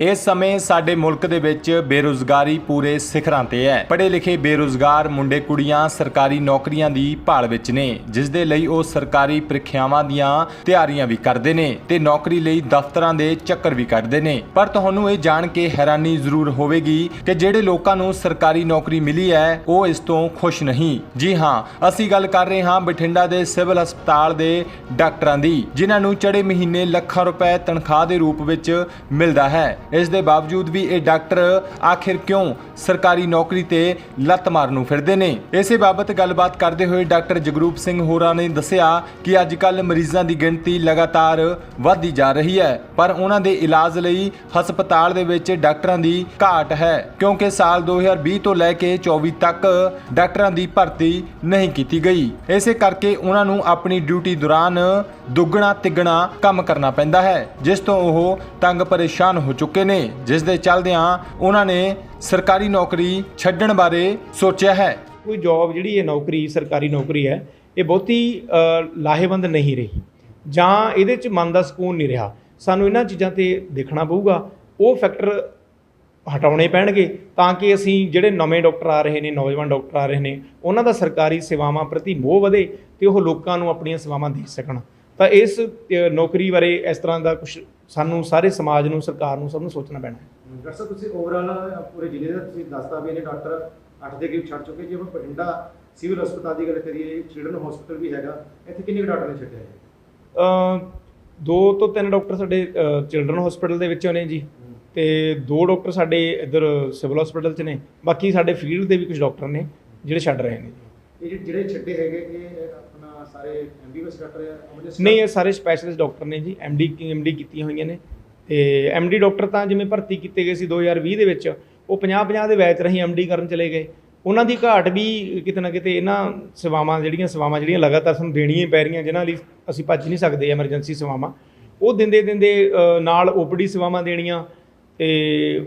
ਇਸ ਸਮੇਂ ਸਾਡੇ ਮੁਲਕ ਦੇ ਵਿੱਚ ਬੇਰੁਜ਼ਗਾਰੀ ਪੂਰੇ ਸਿਖਰਾਂ ਤੇ ਹੈ। ਪੜ੍ਹੇ ਲਿਖੇ ਬੇਰੁਜ਼ਗਾਰ ਮੁੰਡੇ ਕੁੜੀਆਂ ਸਰਕਾਰੀ ਨੌਕਰੀਆਂ ਦੀ ਭਾਲ ਵਿੱਚ ਨੇ, ਜਿਸ ਦੇ ਲਈ ਉਹ ਸਰਕਾਰੀ ਪ੍ਰੀਖਿਆਵਾਂ ਦੀਆਂ ਤਿਆਰੀਆਂ ਵੀ ਕਰਦੇ ਨੇ ਤੇ ਨੌਕਰੀ ਲਈ ਦਫ਼ਤਰਾਂ ਦੇ ਚੱਕਰ ਵੀ ਕੱਢਦੇ ਨੇ। ਪਰ ਤੁਹਾਨੂੰ ਇਹ ਜਾਣ ਕੇ ਹੈਰਾਨੀ ਜ਼ਰੂਰ ਹੋਵੇਗੀ ਕਿ ਜਿਹੜੇ ਲੋਕਾਂ ਨੂੰ ਸਰਕਾਰੀ ਨੌਕਰੀ ਮਿਲੀ ਹੈ, ਉਹ ਇਸ ਤੋਂ ਖੁਸ਼ ਨਹੀਂ। ਜੀ ਹਾਂ, ਅਸੀਂ ਗੱਲ ਕਰ ਰਹੇ ਹਾਂ ਬਠਿੰਡਾ ਦੇ ਸਿਵਲ ਹਸਪਤਾਲ ਦੇ ਡਾਕਟਰਾਂ ਦੀ, ਜਿਨ੍ਹਾਂ ਨੂੰ ਚੜੇ ਮਹੀਨੇ ਲੱਖਾਂ ਰੁਪਏ ਤਨਖਾਹ ਦੇ ਰੂਪ ਵਿੱਚ ਮਿਲਦਾ ਹੈ। ਇਸ ਦੇ ਬਾਵਜੂਦ ਵੀ ਇਹ ਡਾਕਟਰ ਆਖਿਰ ਕਿਉਂ ਸਰਕਾਰੀ ਨੌਕਰੀ ਤੇ ਲੱਤ ਮਾਰ ਨੂੰ ਫਿਰਦੇ ਨੇ? ਇਸੇ ਬਾਬਤ ਗੱਲਬਾਤ ਕਰਦੇ ਹੋਏ ਡਾਕਟਰ ਜਗਰੂਪ ਸਿੰਘ ਹੋਰਾਂ ਨੇ ਦੱਸਿਆ ਕਿ ਅੱਜ ਕੱਲ ਮਰੀਜ਼ਾਂ ਦੀ ਗਿਣਤੀ ਲਗਾਤਾਰ ਵਧਦੀ ਜਾ ਰਹੀ ਹੈ, ਪਰ ਉਹਨਾਂ ਦੇ ਇਲਾਜ ਲਈ ਹਸਪਤਾਲ ਦੇ ਵਿੱਚ ਡਾਕਟਰਾਂ ਦੀ ਘਾਟ ਹੈ, ਕਿਉਂਕਿ ਸਾਲ 2020 ਤੋਂ ਲੈ ਕੇ 24 ਤੱਕ ਡਾਕਟਰਾਂ ਦੀ ਭਰਤੀ ਨਹੀਂ ਕੀਤੀ ਗਈ। ਇਸੇ ਕਰਕੇ ਉਹਨਾਂ ਨੂੰ ਆਪਣੀ ਡਿਊਟੀ ਦੌਰਾਨ ਦੁੱਗਣਾ ਤਿੱਗਣਾ ਕੰਮ ਕਰਨਾ ਪੈਂਦਾ ਹੈ, ਜਿਸ ਤੋਂ ਉਹ ਤੰਗ ਪਰੇਸ਼ਾਨ ਹੋ ਚੁੱਕੇ ਨੇ, ਜਿਸ ਦੇ ਚੱਲਦਿਆਂ ਉਹਨਾਂ ਨੇ ਸਰਕਾਰੀ ਨੌਕਰੀ ਛੱਡਣ ਬਾਰੇ ਸੋਚਿਆ ਹੈ। ਕੋਈ ਜੌਬ ਜਿਹੜੀ ਇਹ ਨੌਕਰੀ, ਸਰਕਾਰੀ ਨੌਕਰੀ ਹੈ, ਇਹ ਬਹੁਤੀ ਲਾਹੇਵੰਦ ਨਹੀਂ ਰਹੀ। ਜਾਂ ਇਹਦੇ ਚ ਮਨ ਦਾ ਸਕੂਨ ਨਹੀਂ ਰਿਹਾ। ਸਾਨੂੰ ਇਹਨਾਂ ਚੀਜ਼ਾਂ ਤੇ ਦੇਖਣਾ ਪਊਗਾ। ਉਹ ਫੈਕਟਰ ਹਟਾਉਣੇ ਪੈਣਗੇ, ਤਾਂ ਕਿ ਅਸੀਂ ਜਿਹੜੇ ਨਵੇਂ ਡਾਕਟਰ ਆ ਰਹੇ ਨੇ, ਨੌਜਵਾਨ ਡਾਕਟਰ ਆ ਰਹੇ ਨੇ, ਉਹਨਾਂ ਦਾ ਸਰਕਾਰੀ ਸੇਵਾਵਾਂ ਪ੍ਰਤੀ ਮੋਹ ਵਧੇ ਤੇ ਉਹ ਲੋਕਾਂ ਨੂੰ ਆਪਣੀਆਂ ਸੇਵਾਵਾਂ ਦੇ ਸਕਣ। ਤਾਂ ਇਸ ਨੌਕਰੀ ਬਾਰੇ ਇਸ ਤਰ੍ਹਾਂ ਦਾ ਕੁਝ ਸਾਨੂੰ ਸਾਰੇ ਸਮਾਜ ਨੂੰ ਸਰਕਾਰ ਨੂੰ ਸਭ ਨੂੰ ਸੋਚਣਾ ਪੈਣਾ ਹੈ। ਡਾਕਟਰ ਸਾਹਿਬ ਤੁਸੀਂ ਓਵਰਆਲ ਪੂਰੇ ਜ਼ਿਲ੍ਹੇ ਦਾ ਤੁਸੀਂ ਦੱਸਤਾ ਵੀ ਇਹਨੇ ਡਾਕਟਰ 8 ਦੇ ਕਰੀਬ ਛੱਡ ਚੁੱਕੇ ਜੇ ਆਪਾਂ ਬਠਿੰਡਾ ਸਿਵਲ ਹਸਪਤਾਲ ਦੀ ਗੱਲ ਕਰੀਏ ਚਿਲਡਰਨ ਹਸਪੀਟਲ ਵੀ ਹੈਗਾ ਇੱਥੇ ਕਿੰਨੇ ਡਾਕਟਰ ਨੇ ਛੱਡਿਆ ਹੈ ਅ, ਦੋ ਤੋਂ ਤਿੰਨ ਡਾਕਟਰ ਸਾਡੇ ਚਿਲਡਰਨ ਹਸਪੀਟਲ ਦੇ ਵਿੱਚੋਂ ਨੇ ਜੀ। ਤੇ ਦੋ ਡਾਕਟਰ ਸਾਡੇ ਇੱਧਰ ਸਿਵਲ ਹਸਪੀਟਲ 'ਚ ਨੇ। ਬਾਕੀ ਸਾਡੇ ਫੀਲਡ ਦੇ ਵੀ ਕੁਝ ਡਾਕਟਰ ਨੇ ਜਿਹੜੇ ਛੱਡ ਰਹੇ ਨੇ। ਇਹ ਜਿਹੜੇ- ਛੱਡੇ ਹੈਗੇ ਇਹ ਆਪਣਾ ਸਾਰੇ ਐਮਬੀਬੀਐਸ ਡਾਕਟਰ ਹੈ emergency ਨਹੀਂ ਇਹ ਸਾਰੇ ਸਪੈਸ਼ਲਿਸਟ ਡਾਕਟਰ ਨੇ ਜੀ ਐਮਡੀ ਐਮਡੀ ਕੀਤੀਆਂ ਹੋਈਆਂ ਨੇ। ਤੇ ਐਮਡੀ ਡਾਕਟਰ ਤਾਂ ਜਿਵੇਂ ਭਰਤੀ ਕੀਤੇ ਗਏ ਸੀ 2020 ਦੇ ਵਿੱਚ ਉਹ 50-50 ਦੇ ਬੈਚ ਰਹੀ ਐਮਡੀ ਕਰਨ ਚਲੇ ਗਏ। ਉਹਨਾਂ ਦੀ ਘਾਟ ਵੀ ਕਿਤੇ ਨਾ ਕਿਤੇ ਇਹਨਾਂ ਸੇਵਾਵਾਂ ਜਿਹੜੀਆਂ ਸੇਵਾਵਾਂ ਜਿਹੜੀਆਂ ਲਗਾਤਾਰ ਸਾਨੂੰ ਦੇਣੀਆਂ ਪੈ ਰਹੀਆਂ ਜਿਨ੍ਹਾਂ ਲਈ ਅਸੀਂ ਭੱਜ ਨਹੀਂ ਸਕਦੇ ਐਮਰਜੈਂਸੀ ਸੇਵਾਵਾਂ। ਉਹ ਦਿੰਦੇ ਦਿੰਦੇ ਨਾਲ ਓਪੀਡੀ ਸੇਵਾਵਾਂ ਦੇਣੀਆਂ ਤੇ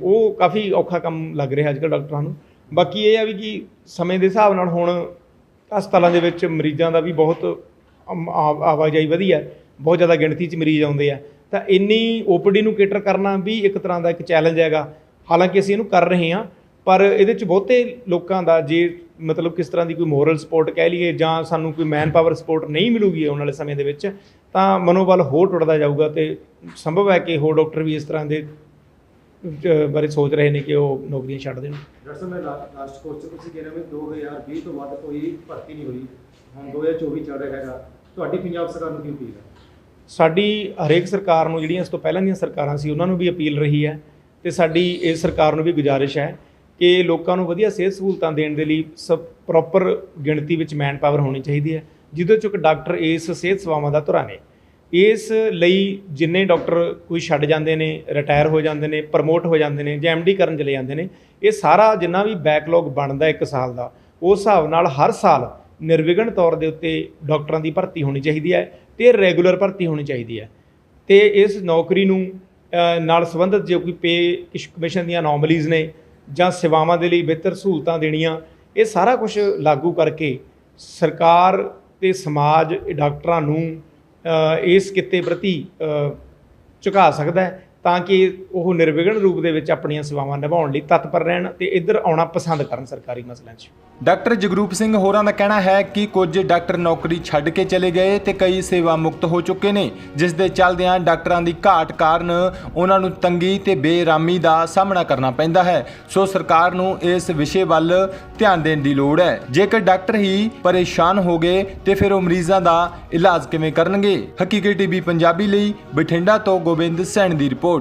ਉਹ ਕਾਫੀ ਔਖਾ ਕੰਮ ਲੱਗ ਰਿਹਾ ਅੱਜ ਕੱਲ੍ਹ ਡਾਕਟਰਾਂ ਨੂੰ। ਬਾਕੀ ਇਹ ਆ ਵੀ ਕਿ ਸਮੇਂ ਦੇ ਹਿਸਾਬ ਨਾਲ ਹੁਣ ਹਸਪਤਾਲਾਂ ਦੇ ਵਿੱਚ ਮਰੀਜ਼ਾਂ ਦਾ ਵੀ ਬਹੁਤ ਅਮ- ਆ- ਆਵਾਜਾਈ ਵਧੀਆ ਹੈ, ਬਹੁਤ ਜ਼ਿਆਦਾ ਗਿਣਤੀ 'ਚ ਮਰੀਜ਼ ਆਉਂਦੇ ਆ। ਤਾਂ ਇੰਨੀ ਓਪੀਡੀ ਨੂੰ ਕੇਟਰ ਕਰਨਾ ਵੀ ਇੱਕ ਤਰ੍ਹਾਂ ਦਾ ਇੱਕ ਚੈਲੰਜ ਹੈਗਾ। ਹਾਲਾਂਕਿ ਅਸੀਂ ਇਹਨੂੰ ਕਰ ਰਹੇ ਹਾਂ, ਪਰ ਇਹਦੇ 'ਚ ਬਹੁਤੇ ਲੋਕਾਂ ਦਾ ਜੇ ਮਤਲਬ ਕਿਸ ਤਰ੍ਹਾਂ ਦੀ ਕੋਈ ਮੋਰਲ ਸਪੋਰਟ ਕਹਿ ਲਈਏ ਜਾਂ ਸਾਨੂੰ ਕੋਈ ਮੈਨ ਪਾਵਰ ਸਪੋਰਟ ਨਹੀਂ ਮਿਲੂਗੀ ਆਉਣ ਵਾਲੇ ਸਮੇਂ ਦੇ ਵਿੱਚ, ਤਾਂ ਮਨੋਬਲ ਹੋਰ ਟੁੱਟਦਾ ਜਾਊਗਾ ਤੇ ਸੰਭਵ ਹੈ ਕਿ ਹੋਰ ਡਾਕਟਰ ਵੀ ਇਸ ਤਰ੍ਹਾਂ ਦੇ ਬਾਰੇ ਸੋਚ ਰਹੇ ਨੇ ਕਿ ਉਹ ਨੌਕਰੀਆਂ ਛੱਡ ਦੇਣ। ਡਾਕਟਰ ਸਾਹਿਬ ਮੈਂ ਲਾਸਟ ਕੋਰਸ ਚ ਤੁਸੀਂ ਕਹਿ ਰਹੇ ਹੋ ਵੀ 2020 ਤੋਂ ਵੱਧ ਕੋਈ ਭਰਤੀ ਨਹੀਂ ਹੋਈ। ਹੁਣ 2024 ਚੱਲ ਰਿਹਾ ਹੈਗਾ। ਤੁਹਾਡੀ ਪੰਜਾਬ ਸਰਕਾਰ ਨੂੰ ਕੀ ਅਪੀਲ ਹੈ? ਸਾਡੀ ਹਰੇਕ ਸਰਕਾਰ ਨੂੰ ਜਿਹੜੀਆਂ ਇਸ ਤੋਂ ਪਹਿਲਾਂ ਦੀਆਂ ਸਰਕਾਰਾਂ ਸੀ ਉਹਨਾਂ ਨੂੰ ਵੀ ਅਪੀਲ ਰਹੀ ਹੈ ਤੇ ਸਾਡੀ ਇਸ ਸਰਕਾਰ ਨੂੰ ਵੀ ਗੁਜ਼ਾਰਿਸ਼ ਹੈ ਕਿ ਲੋਕਾਂ ਨੂੰ ਵਧੀਆ ਸਿਹਤ ਸਹੂਲਤਾਂ ਦੇਣ ਦੇ ਲਈ ਸਭ ਪ੍ਰੋਪਰ ਗਿਣਤੀ ਵਿੱਚ ਮੈਨ ਪਾਵਰ ਹੋਣੀ ਚਾਹੀਦੀ ਹੈ ਜਿਹਦੇ ਚੋਂ ਇੱਕ ਡਾਕਟਰ ਇਸ ਸਿਹਤ ਸੇਵਾਵਾਂ ਦਾ ਧੁਰਾ ਨੇ। ਇਸ ਲਈ ਜਿੰਨੇ ਡਾਕਟਰ ਕੋਈ ਛੱਡ ਜਾਂਦੇ ਨੇ ਰਿਟਾਇਰ ਹੋ ਜਾਂਦੇ ਨੇ ਪ੍ਰਮੋਟ ਹੋ ਜਾਂਦੇ ਨੇ ਜਾਂ ਐਮਡੀ ਕਰਨ ਚਲੇ ਜਾਂਦੇ ਨੇ, ਇਹ ਸਾਰਾ ਜਿੰਨਾ ਵੀ ਬੈਕਲੌਗ ਬਣਦਾ ਇੱਕ ਸਾਲ ਦਾ, ਉਸ ਹਿਸਾਬ ਨਾਲ ਹਰ ਸਾਲ ਨਿਰਵਿਘਨ ਤੌਰ ਦੇ ਉੱਤੇ ਡਾਕਟਰਾਂ ਦੀ ਭਰਤੀ ਹੋਣੀ ਚਾਹੀਦੀ ਹੈ ਤੇ ਰੈਗੂਲਰ ਭਰਤੀ ਹੋਣੀ ਚਾਹੀਦੀ ਹੈ। ਤੇ ਇਸ ਨੌਕਰੀ ਨੂੰ ਨਾਲ ਸੰਬੰਧਿਤ ਜੇ ਕੋਈ ਪੇ ਕਮਿਸ਼ਨ ਦੀਆਂ ਅਨੋਮਲੀਜ਼ ਨੇ ਜਾਂ ਸੇਵਾਵਾਂ ਦੇ ਲਈ ਬਿਹਤਰ ਸਹੂਲਤਾਂ ਦੇਣੀਆਂ, ਇਹ ਸਾਰਾ ਕੁਝ ਲਾਗੂ ਕਰਕੇ ਸਰਕਾਰ ਤੇ ਸਮਾਜ, ਇਹ ਡਾਕਟਰਾਂ ਨੂੰ ਇਸ ਕਿੱਤੇ ਪ੍ਰਤੀ ਝੁਕਾ ਸਕਦਾ ਹੈ। ਤਾਂ ਕਿ ਉਹ ਨਿਰਵਿਘਨ ਰੂਪ ਦੇ ਵਿੱਚ ਆਪਣੀਆਂ ਸੇਵਾਵਾਂ ਨਿਭਾਉਣ ਲਈ ਤਤਪਰ ਰਹਿਣ ਤੇ ਇੱਧਰ ਆਉਣਾ ਪਸੰਦ ਕਰਨ ਸਰਕਾਰੀ ਮਸਲਿਆਂ 'ਚ। ਡਾਕਟਰ ਜਗਰੂਪ ਸਿੰਘ ਹੋਰਾਂ ਦਾ ਕਹਿਣਾ ਹੈ ਕਿ ਕੁਝ ਡਾਕਟਰ ਨੌਕਰੀ ਛੱਡ ਕੇ ਚਲੇ ਗਏ ਤੇ ਕਈ ਸੇਵਾ ਮੁਕਤ ਹੋ ਚੁੱਕੇ ਨੇ, ਜਿਸ ਦੇ ਚੱਲਦਿਆਂ ਡਾਕਟਰਾਂ ਦੀ ਘਾਟ ਕਾਰਨ ਉਹਨਾਂ ਨੂੰ ਤੰਗੀ ਤੇ ਬੇਰਾਮੀ ਦਾ ਸਾਹਮਣਾ ਕਰਨਾ ਪੈਂਦਾ ਹੈ। ਸੋ ਸਰਕਾਰ ਨੂੰ ਇਸ ਵਿਸ਼ੇ ਵੱਲ ਧਿਆਨ ਦੇਣ ਦੀ ਲੋੜ ਹੈ। ਜੇਕਰ ਡਾਕਟਰ ਹੀ ਪਰੇਸ਼ਾਨ ਹੋ ਗਏ ਤੇ ਫਿਰ ਉਹ ਮਰੀਜ਼ਾਂ ਦਾ ਇਲਾਜ ਕਿਵੇਂ ਕਰਨਗੇ? ਹਕੀਕੀ ਟੀਵੀ ਪੰਜਾਬੀ ਲਈ ਬਠਿੰਡਾ ਤੋਂ ਗੋਬਿੰਦ ਸੈਣ ਦੀ ਰਿਪੋਰਟ।